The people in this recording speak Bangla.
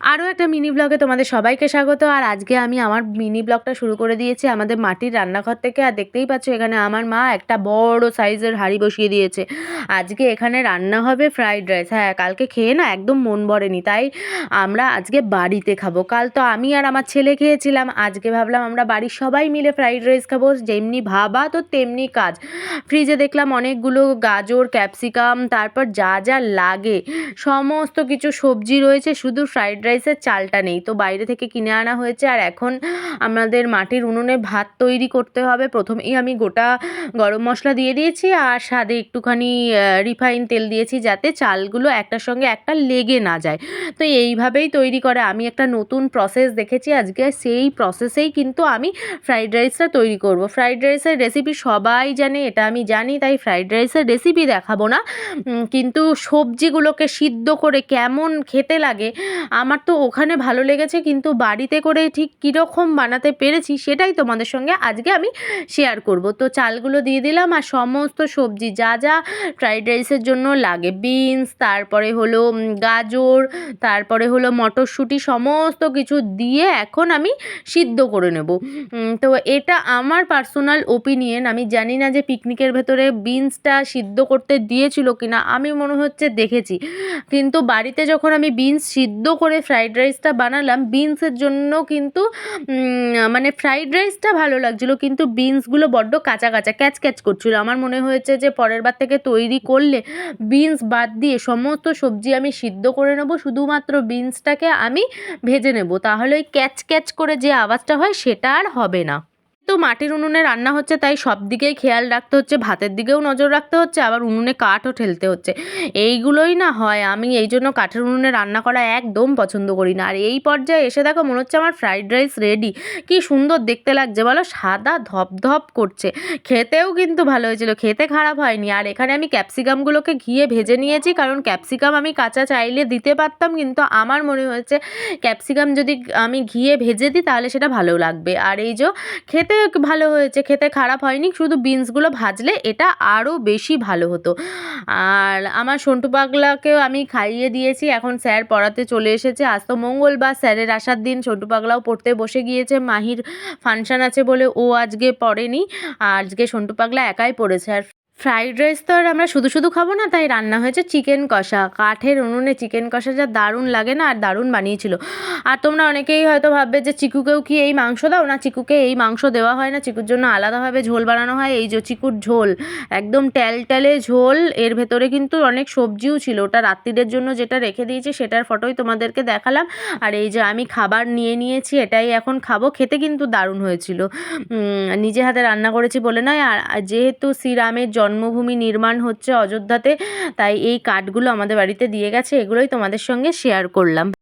আরও একটা মিনি ব্লগে তোমাদের সবাইকে স্বাগত। আর আজকে আমি আমার মিনি ব্লগটা শুরু করে দিয়েছি আমাদের মাটির রান্নাঘর থেকে। আর দেখতেই পাচ্ছ, এখানে আমার মা একটা বড় সাইজের হাঁড়ি বসিয়ে দিয়েছে। আজকে এখানে রান্না হবে ফ্রাইড রাইস হ্যাঁ কালকে খেয়ে না একদম মন ভরেনি। তাই আমরা আজকে বাড়িতে খাব। কাল তো আমি আর আমার ছেলে খেয়েছিলাম। আজকে ভাবলাম আমরা বাড়ির সবাই মিলে ফ্রাইড রাইস খাব। যেমনি ভাবা তো তেমনি কাজ। ফ্রিজে দেখলাম অনেকগুলো গাজর ক্যাপসিকাম তারপর যা যা লাগে, সমস্ত কিছু সবজি রয়েছে। শুধু ফ্রাইড রাইসের চালটা নেই। তো বাইরে থেকে কিনে আনা হয়েছে আর এখন আমাদের মাটির উনুনে ভাত তৈরি করতে হবে। প্রথমেই আমি গোটা গরম মশলা দিয়ে দিয়েছি আর স্বাদে একটুখানি রিফাইন তেল দিয়েছি যাতে চালগুলো একটার সঙ্গে একটা লেগে না যায়। তো এইভাবেই তৈরি করে। আমি একটা নতুন প্রসেস দেখেছি। আজকে সেই প্রসেসেই কিন্তু আমি ফ্রাইড রাইসটা তৈরি করব। ফ্রাইড রাইসের রেসিপি সবাই জানে, এটা আমি জানি, তাই ফ্রাইড রাইসের রেসিপি দেখাবো না। কিন্তু সবজিগুলোকে সিদ্ধ করে কেমন খেতে লাগে, আমার তো ওখানে ভালো লেগেছে, কিন্তু বাড়িতে করে ঠিক কীরকম বানাতে পেরেছি সেটাই তোমাদের সঙ্গে আজকে আমি শেয়ার করব। তো চালগুলো দিয়ে দিলাম আর সমস্ত সবজি যা যা ফ্রাইড রাইসের জন্য লাগে বিনস তারপরে হলো গাজর, তারপরে হলো মটরশুঁটি, সমস্ত কিছু দিয়ে এখন আমি সিদ্ধ করে নেব। তো এটা আমার পার্সোনাল ওপিনিয়ন আমি জানি না যে পিকনিকের ভেতরে বিনসটা সিদ্ধ করতে দিয়েছিল কিনা, আমি মনে হচ্ছে দেখেছি। কিন্তু বাড়িতে যখন আমি বিনস সিদ্ধ করে ফ্রাইড রাইসটা বানালাম। বিনসের জন্য কিন্তু মানে ফ্রাইড রাইসটা ভালো লাগছিল, কিন্তু বিনসগুলো বড্ড কাঁচা কাঁচা, ক্যাচ ক্যাচ করছিল। আমার মনে হয়েছে যে পরের বার থেকে তৈরি করলে বিনস বাদ দিয়ে সমস্ত সবজি আমি সিদ্ধ করে নেব, শুধুমাত্র বিনসটাকে আমি ভেজে নেব। তাহলে ওই ক্যাচ ক্যাচ করে যে আওয়াজটা হয়, সেটা আর হবে না। মাটির উনুনে রান্না হচ্ছে, তাই সব দিকেই খেয়াল রাখতে হচ্ছে, ভাতের দিকেও নজর রাখতে হচ্ছে, আবার উনুনে কাঠও ঠেলতে হচ্ছে। এইগুলোই না হয়, আমি এই জন্য কাঠের উনুনে রান্না করা একদম পছন্দ করি না। আর এই পর্যায়ে এসে দেখো, মনে হচ্ছে আমার ফ্রাইড রাইস রেডি। কি সুন্দর দেখতে লাগছে, বলো? সাদা ধপধপ করছে। খেতেও কিন্তু ভালো হয়েছিল, খেতে খারাপ হয়নি। আর এখানে আমি ক্যাপসিকামগুলোকে ঘিয়ে ভেজে নিয়েছি, কারণ ক্যাপসিকাম আমি কাঁচা চাইলে দিতে পারতাম, কিন্তু আমার মনে হয়েছে ক্যাপসিকাম যদি আমি ঘিয়ে ভেজে দিই, তাহলে সেটা ভালো লাগবে। আর এই যে খেতে ভালো হয়েছে, খেতে খারাপ হয়নি, শুধু বিনসগুলো ভাজলে এটা আরও বেশি ভালো হতো। আর আমার সন্টু পাগলাকেও আমি খাইয়ে দিয়েছি, এখন স্যার পড়াতে চলে এসেছে। আজ তো মঙ্গলবার, স্যারের আসার দিন, সন্টু পাগলাও পড়তে বসে গিয়েছে, মাহির ফাংশান আছে বলে ও আজকে পড়েনি, আজকে সন্টু পাগলা একাই পড়েছে। আর ফ্রাইড রাইস তো আর আমরা শুধু শুধু খাব না, তাই রান্না হয়েছে চিকেন কষা। কাঠের উনুনে চিকেন কষা যা দারুণ লাগে না, আর দারুণ বানিয়েছিল। আর তোমরা অনেকেই হয়তো ভাববে যে চিকুকেও কি এই মাংস দাও? না, চিকুকে এই মাংস দেওয়া হয় না, চিকুর জন্য আলাদাভাবে ঝোল বানানো হয়। এই যে চিকুর ঝোল, একদম ট্যালট্যালে ঝোল, এর ভেতরে কিন্তু অনেক সবজিও ছিল। ওটা রাত্রিদের জন্য যেটা রেখে দিয়েছি, সেটার ফটোই তোমাদেরকে দেখালাম। আর এই যে আমি খাবার নিয়ে নিয়েছি, এটাই এখন খাব। খেতে কিন্তু দারুণ হয়েছিল। নিজে হাতে রান্না করেছি বলে নয়, আর যেহেতু সিরামের শ্রীরামের জন্মভূমি নির্মাণ হচ্ছে অযোধ্যাতে, তাই এই কার্ডগুলো আমাদের বাড়িতে দিয়ে গেছে, এগুলোই তোমাদের সঙ্গে শেয়ার করলাম।